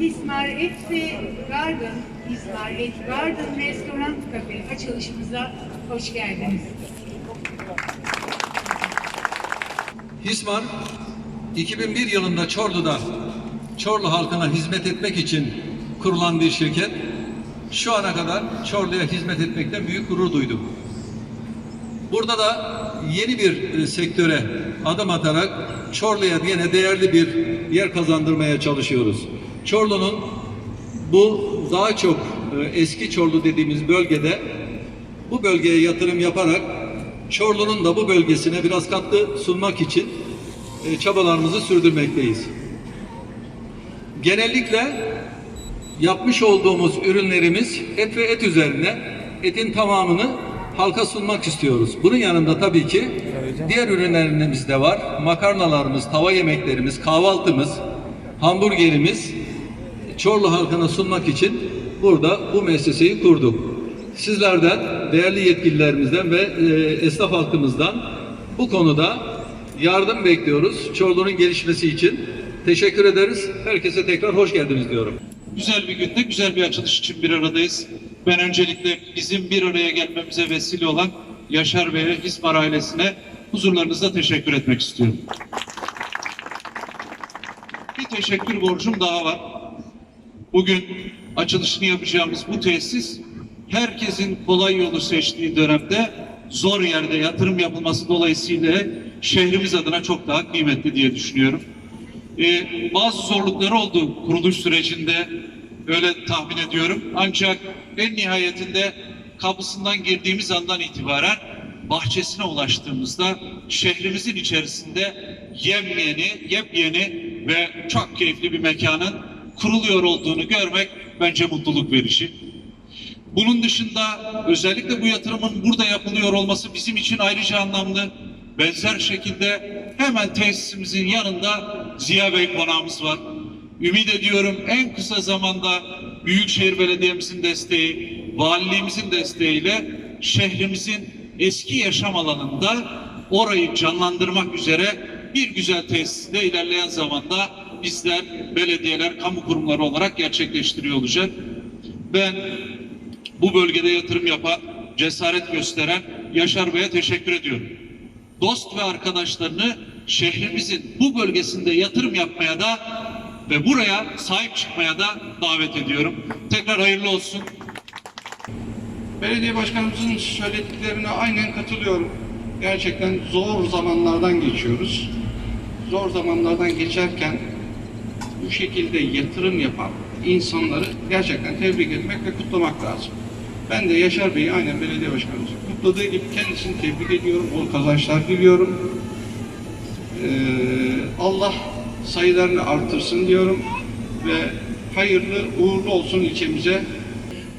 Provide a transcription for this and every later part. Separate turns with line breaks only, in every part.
İsmail Garden, İsmail Garden Restoran Cafe açılışımıza hoş geldiniz.
Hismar 2001 yılında Çorlu'da Çorlu halkına hizmet etmek için kurulan bir şirket. Şu ana kadar Çorlu'ya hizmet etmekten büyük gurur duydum. Burada da yeni bir e, sektöre adım atarak Çorlu'ya yine değerli bir yer kazandırmaya çalışıyoruz. Çorlu'nun bu daha çok e, eski Çorlu dediğimiz bölgede bu bölgeye yatırım yaparak Çorlu'nun da bu bölgesine biraz katkı sunmak için e, çabalarımızı sürdürmekteyiz. Genellikle yapmış olduğumuz ürünlerimiz et ve et üzerine etin tamamını halka sunmak istiyoruz. Bunun yanında tabii ki diğer ürünlerimiz de var. Makarnalarımız, tava yemeklerimiz, kahvaltımız, hamburgerimiz Çorlu halkına sunmak için burada bu müesseseyi kurduk. Sizlerden, değerli yetkililerimizden ve e, esnaf halkımızdan bu konuda yardım bekliyoruz. Çorlu'nun gelişmesi için teşekkür ederiz. Herkese tekrar hoş geldiniz diyorum.
Güzel bir günde güzel bir açılış için bir aradayız. Ben öncelikle bizim bir araya gelmemize vesile olan Yaşar Bey'e, Hismar ailesine huzurlarınızda teşekkür etmek istiyorum. Bir teşekkür borcum daha var. Bugün açılışını yapacağımız bu tesis herkesin kolay yolu seçtiği dönemde zor yerde yatırım yapılması dolayısıyla şehrimiz adına çok daha kıymetli diye düşünüyorum. Ee, bazı zorlukları oldu kuruluş sürecinde öyle tahmin ediyorum. Ancak en nihayetinde kapısından girdiğimiz andan itibaren bahçesine ulaştığımızda şehrimizin içerisinde yemyeni, yepyeni ve çok keyifli bir mekanın kuruluyor olduğunu görmek bence mutluluk verici. Bunun dışında özellikle bu yatırımın burada yapılıyor olması bizim için ayrıca anlamlı. Benzer şekilde hemen tesisimizin yanında Ziya Bey konağımız var. Ümit ediyorum en kısa zamanda Büyükşehir Belediye'mizin desteği, valiliğimizin desteğiyle şehrimizin eski yaşam alanında orayı canlandırmak üzere bir güzel tesiste ilerleyen zamanda bizler, belediyeler, kamu kurumları olarak gerçekleştiriyor olacak. Ben bu bölgede yatırım yapan, cesaret gösteren Yaşar Bey'e teşekkür ediyorum. Dost ve arkadaşlarını şehrimizin bu bölgesinde yatırım yapmaya da ve buraya sahip çıkmaya da davet ediyorum. Tekrar hayırlı olsun.
Belediye başkanımızın söylediklerine aynen katılıyorum. Gerçekten zor zamanlardan geçiyoruz. Zor zamanlardan geçerken bu şekilde yatırım yapan insanları gerçekten tebrik etmek ve kutlamak lazım. Ben de Yaşar Bey'i aynen belediye başkanımız kutladığı gibi kendisini tebrik ediyorum. Bol kazançlar diliyorum. Ee, Allah sayılarını artırsın diyorum ve hayırlı uğurlu olsun ilçemize.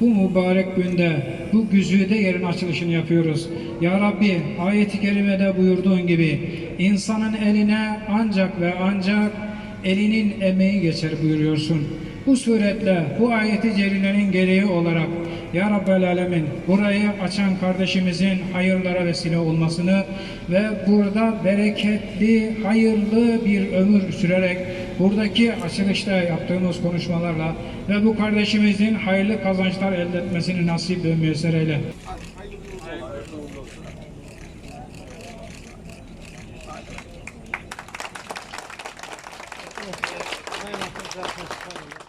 Bu mübarek günde bu güzide yerin açılışını yapıyoruz. Ya Rabbi ayet-i kerimede buyurduğun gibi insanın eline ancak ve ancak elinin emeği geçer buyuruyorsun. Bu suretle bu ayeti celilenin gereği olarak Ya Rabbel Alemin burayı açan kardeşimizin hayırlara vesile olmasını ve burada bereketli, hayırlı bir ömür sürerek buradaki açılışta yaptığımız konuşmalarla ve bu kardeşimizin hayırlı kazançlar elde etmesini nasip ve müyesser eyle. That's funny.